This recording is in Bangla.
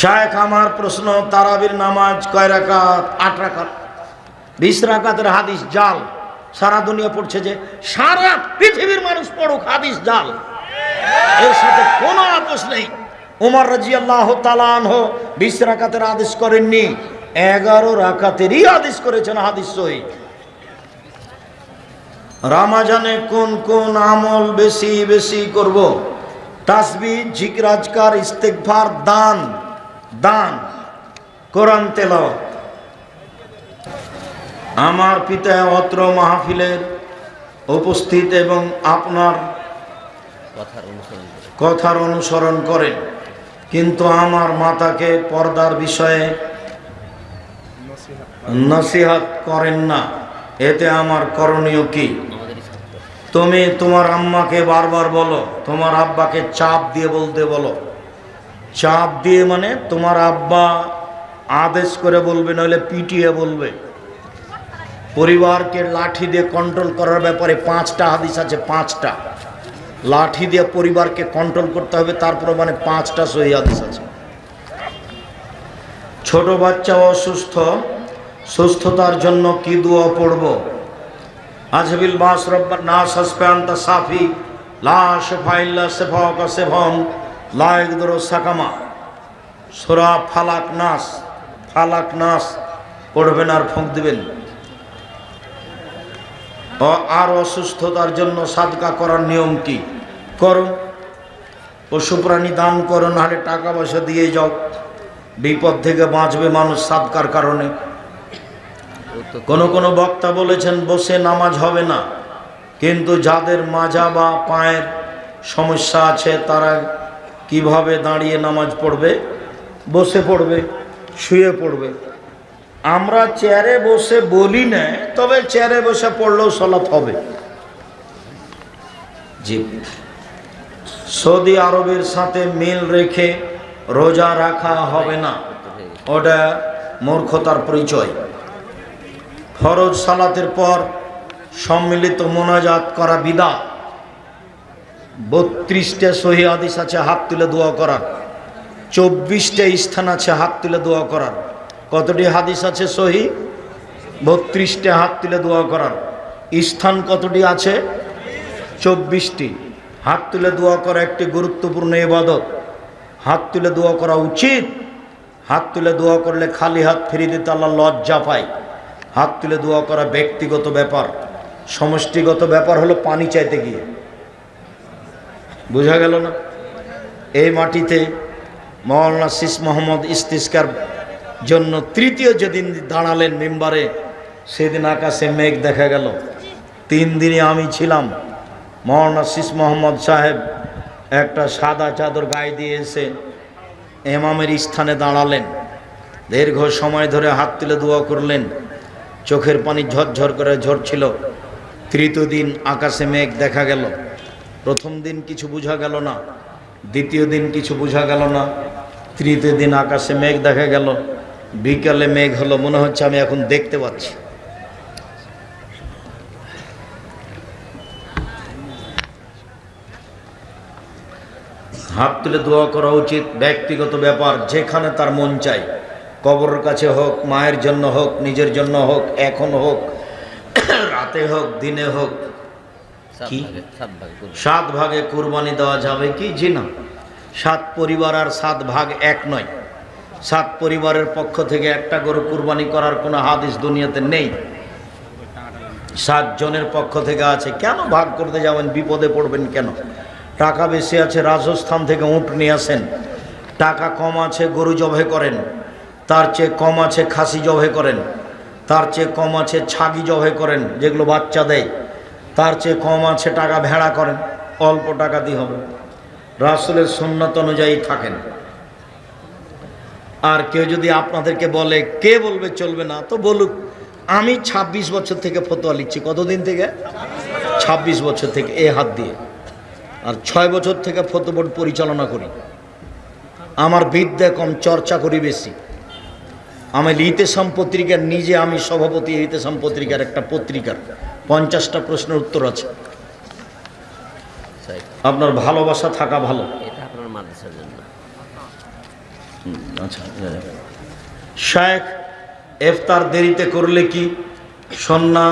শায়েখ, আমার প্রশ্ন, তারাবির নামাজ কয় রাকাত? আট রাকাত। বিশ রাকাতের হাদিস জাল। সারা দুনিয়া পড়ছে যে সারা পৃথিবীর মানুষ পড়ুক হাদিস জাল। এর সাথে কোনো আপোষ নেই। উমর রাজি আল্লাহ তালানহ বিশ রাকাতের আদেশ করেননি। এগারো রাকাতেরই আদেশ করেছেন হাদিস সহি রামাজানে কোন কোন আমল বেশি বেশি করব? তাসবি জিকরাজকার ইস্তেকভার দান। দান, কোরআন তেলাওয়াত। আমার পিতা অত্র মাহফিলের উপস্থিত এবং আপনার কথার অনুসরণ করেন। কিন্তু আমার মাতাকে পর্দার বিষয়ে নসিহাত করেন না। এতে আমার করণীয় কি? তুমি তোমার আম্মাকে বারবার বলো, তোমার আব্বাকে চাপ দিয়ে বলতে বলো। চাপ দিয়ে মানে তোমার আব্বা আদেশ করে বলবে, নইলে পিটিয়ে বলবে। পরিবারকে লাঠি দিয়ে কন্ট্রোল করার ব্যাপারে পাঁচটা হাদিস আছে, পাঁচটা। লাঠি দিয়ে পরিবারকে কন্ট্রোল করতে হবে, তারপরে মানে পাঁচটা সহি হাদিস আছে। ছোট বাচ্চা অসুস্থ, সুস্থতার জন্য কি দোয়া পড়ব? আজবিল বাস রব্বার না সাসপেন্তা সাফি লা শেফা ইল্লা শেফাকা শেফম লা ইকদুর সাকামা। সোরা ফালাক নাস ফালাক নাস, পড়বেন আর ফোঁক দেবেন। আর অসুস্থতার জন্য সাদকা করার নিয়ম কি? করো। পশু প্রাণী দান করো, নাহলে টাকা পয়সা দিয়ে যাও। বিপদ থেকে বাঁচবে মানুষ সাদকার কারণে। কোন কোন বক্তা বলেছেন, বসে নামাজ হবে না। কিন্তু যাদের মাজা বা পায়ের সমস্যা আছে, তারা কীভাবে দাঁড়িয়ে নামাজ পড়বে? বসে পড়বে, শুয়ে পড়বে। আমরা চেয়ারে বসে বলি না, তবে চেয়ারে বসে পড়লেও সলাৎ হবে। জি। সৌদি আরবের সাথে মিল রেখে রোজা রাখা হবে না। ওটা মূর্খতার পরিচয়। ফরজ সালাতের পর সম্মিলিত মোনাজাত করা বিদা। বত্রিশটা সহি আদিস আছে, হাত তুলে দোয়া করার। চব্বিশটা স্থান আছে, হাত তুলে দোয়া করার। কতটি হাদিস আছে সহি? বত্রিশটা হাত তুলে দোয়া করার। স্থান কতটি আছে? চব্বিশটি। হাত তুলে দোয়া করা একটি গুরুত্বপূর্ণ ইবাদত। হাত তুলে দোয়া করা উচিত। হাত তুলে দোয়া করলে খালি হাত ফিরিয়ে দিতে আল্লাহ লজ্জা পায়। হাত তুলে দোয়া করা ব্যক্তিগত ব্যাপার। সমষ্টিগত ব্যাপার হলো পানি চাইতে গিয়ে। বোঝা গেল না। এই মাটিতে মৌলানা শিস মোহাম্মদ ইস্তিস্কার জন্য তৃতীয় যেদিন দাঁড়ালেন মেম্বারে, সেদিন আকাশে মেঘ দেখা গেল। তিন দিনে আমি ছিলাম মৌলানা শিস মোহাম্মদ সাহেব একটা সাদা চাদর গায়ে দিয়ে এসে এমামের স্থানে দাঁড়ালেন। দীর্ঘ সময় ধরে হাত তুলে দোয়া করলেন। চোখের পানি ঝরঝর করে ঝরছিল। তৃতীয় দিন আকাশে মেঘ দেখা গেল। প্রথম দিন কিছু বোঝা গেল না, দ্বিতীয় দিন কিছু বোঝা গেল না, তৃতীয় দিন আকাশে মেঘ দেখা গেল, বিকালে মেঘ হলো, মনে হচ্ছে আমি এখন দেখতে পাচ্ছি। হাত তুলে দোয়া করা উচিত, ব্যক্তিগত ব্যাপার, যেখানে তার মন চাই, কবরের কাছে হোক, মায়ের জন্য হোক, নিজের জন্য হোক, এখন হোক, রাতে হোক, দিনে হোক কি? সাত ভাগে করবে সাত ভাগে কুরবানি দেওয়া যাবে কি? জি না। সাত পরিবার আর সাত ভাগ এক নয়। সাত পরিবারের পক্ষ থেকে একটা গরু কুরবানি করার কোনো হাদিস দুনিয়াতে নেই। সাত জনের পক্ষ থেকে আছে। কেন ভাগ করতে যাবেন? বিপদে পড়বেন কেন? টাকা বেশি আছে রাজস্থান থেকে উঁট নিয়ে আসেন। টাকা কম আছে গরু জবে করেন। তার চেয়ে কম আছে খাসি জবে করেন। তার চেয়ে কম আছে ছাগি জবে করেন যেগুলো বাচ্চা দেয়। তার চেয়ে কম আছে টাকা ভেড়া করেন, অল্প টাকা দিয়ে হবে। রাসুলের সুন্নত অনুযায়ী থাকেন। আর কেউ যদি আপনাদেরকে বলে, কে বলবে চলবে না, তো বলুক, আমি ২৬ বছর থেকে ফতোয়া লিখছি। কতদিন থেকে? ২৬ বছর থেকে, এ হাত দিয়ে। আর ছয় বছর থেকে ফতো বোর্ড পরিচালনা করি। আমার বিদ্যা কম, চর্চা করি বেশি। আমি ইতেসাম পত্রিকার নিজে আমি সভাপতি ইতেসাম পত্রিকার একটা পত্রিকার। পঞ্চাশটা প্রশ্নের উত্তর আছে। আপনার ভালোবাসা থাকা ভালো এটা আপনার মাদ্রাসার জন্য আচ্ছা। শেখ এফতার দেরিতে করলে কি সন্না